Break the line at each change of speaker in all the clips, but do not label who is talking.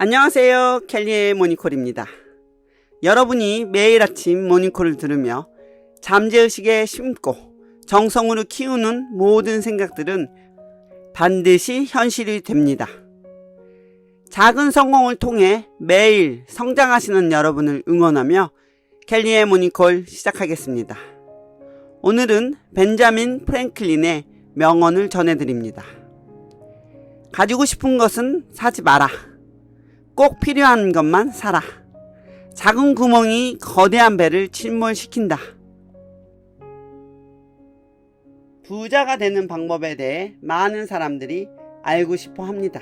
안녕하세요. 켈리의 모니콜입니다. 여러분이 매일 아침 모니콜을 들으며 잠재의식에 심고 정성으로 키우는 모든 생각들은 반드시 현실이 됩니다. 작은 성공을 통해 매일 성장하시는 여러분을 응원하며 켈리의 모니콜 시작하겠습니다. 오늘은 벤자민 프랭클린의 명언을 전해드립니다. 가지고 싶은 것은 사지 마라. 꼭 필요한 것만 사라. 작은 구멍이 거대한 배를 침몰시킨다. 부자가 되는 방법에 대해 많은 사람들이 알고 싶어 합니다.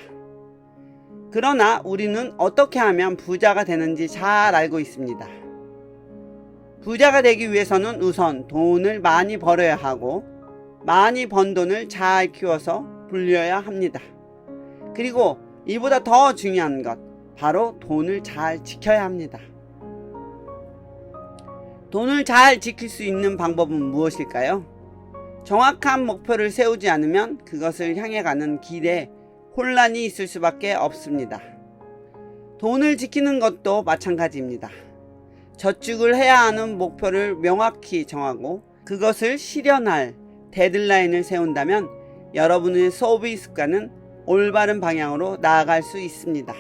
그러나 우리는 어떻게 하면 부자가 되는지 잘 알고 있습니다. 부자가 되기 위해서는 우선 돈을 많이 벌어야 하고 많이 번 돈을 잘 키워서 불려야 합니다. 그리고 이보다 더 중요한 것, 바로 돈을 잘 지켜야 합니다. 돈을 잘 지킬 수 있는 방법은 무엇일까요? 정확한 목표를 세우지 않으면 그것을 향해 가는 길에 혼란이 있을 수밖에 없습니다. 돈을 지키는 것도 마찬가지입니다. 저축을 해야 하는 목표를 명확히 정하고 그것을 실현할 데드라인을 세운다면 여러분의 소비 습관은 올바른 방향으로 나아갈 수 있습니다.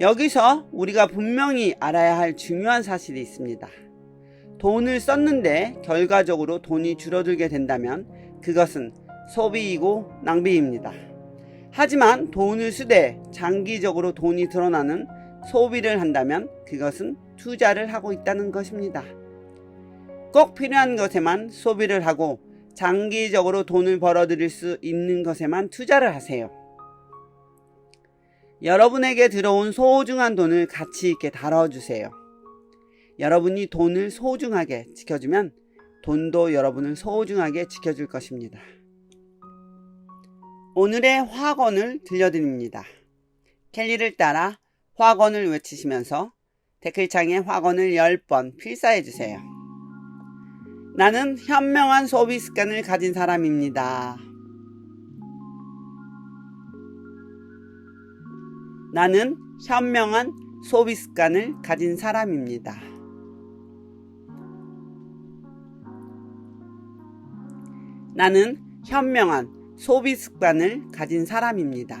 여기서 우리가 분명히 알아야 할 중요한 사실이 있습니다. 돈을 썼는데 결과적으로 돈이 줄어들게 된다면 그것은 소비이고 낭비입니다. 하지만 돈을 쓰되 장기적으로 돈이 드러나는 소비를 한다면 그것은 투자를 하고 있다는 것입니다. 꼭 필요한 것에만 소비를 하고 장기적으로 돈을 벌어들일 수 있는 것에만 투자를 하세요. 여러분에게 들어온 소중한 돈을 가치 있게 다뤄주세요. 여러분이 돈을 소중하게 지켜주면 돈도 여러분을 소중하게 지켜줄 것입니다. 오늘의 화건을 들려드립니다. 켈리를 따라 화건을 외치시면서 댓글창에 화건을 10번 필사해주세요. 나는 현명한 소비 습관을 가진 사람입니다. 나는 현명한 소비 습관을 가진 사람입니다. 나는 현명한 소비 습관을 가진 사람입니다.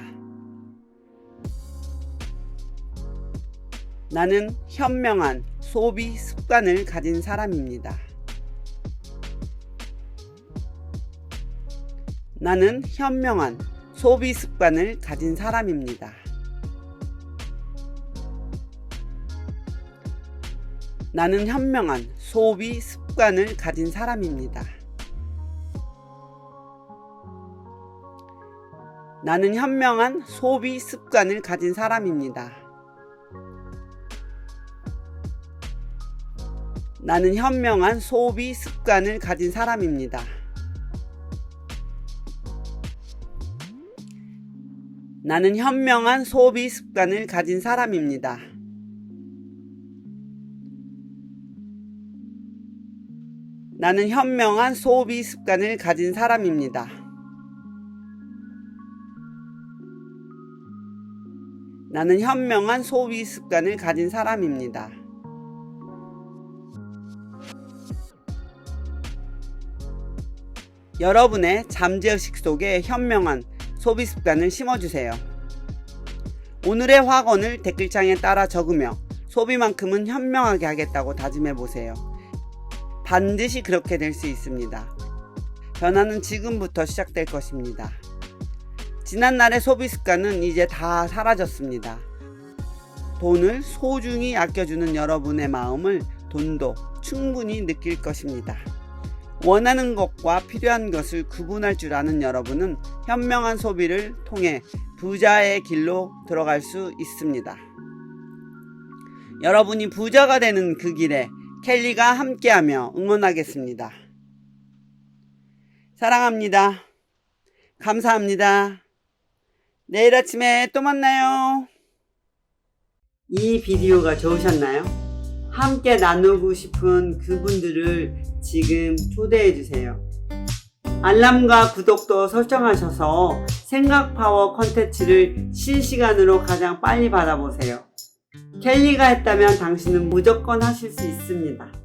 나는 현명한 소비 습관을 가진 사람입니다. 나는 현명한 소비 습관을 가진 사람입니다. 나는 현명한 소비 습관을 가진 사람입니다. 나는 현명한 소비 습관을 가진 사람입니다. 나는 현명한 소비 습관을 가진 사람입니다. 나는 현명한 소비 습관을 가진 사람입니다. 나는 현명한 소비 습관을 가진 사람입니다. 나는 현명한 소비 습관을 가진 사람입니다. 여러분의 잠재의식 속에 현명한 소비 습관을 심어주세요. 오늘의 화건을 댓글창에 따라 적으며 소비만큼은 현명하게 하겠다고 다짐해 보세요. 반드시 그렇게 될 수 있습니다. 변화는 지금부터 시작될 것입니다. 지난날의 소비 습관은 이제 다 사라졌습니다. 돈을 소중히 아껴주는 여러분의 마음을 돈도 충분히 느낄 것입니다. 원하는 것과 필요한 것을 구분할 줄 아는 여러분은 현명한 소비를 통해 부자의 길로 들어갈 수 있습니다. 여러분이 부자가 되는 그 길에 켈리가 함께하며 응원하겠습니다. 사랑합니다. 감사합니다. 내일 아침에 또 만나요. 이 비디오가 좋으셨나요? 함께 나누고 싶은 그분들을 지금 초대해 주세요. 알람과 구독도 설정하셔서 생각 파워 컨텐츠를 실시간으로 가장 빨리 받아보세요. 켈리가 했다면 당신은 무조건 하실 수 있습니다.